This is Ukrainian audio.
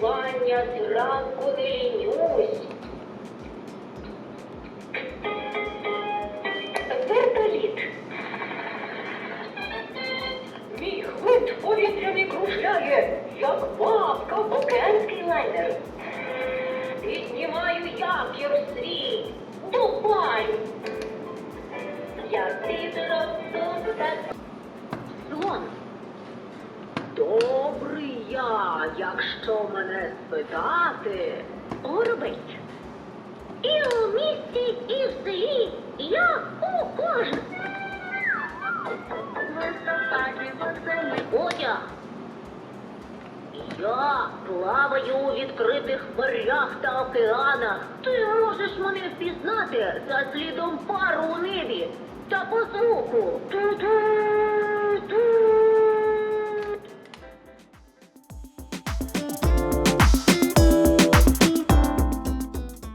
полювання зранку не лінюсь. Вертоліт. Мій гвинт повітряний кружляє, як бабка в океанський лайнер. Піднімаю якір свій, дубаю. Я підросту та Слон. Я, якщо мене спитати. Горобець. І у місті, і в селі я у кожен. Листопаді веселі одяг. Я плаваю у відкритих морях та океанах. Ти можеш мене впізнати за слідом пару у небі та по звуку. Ту-ту.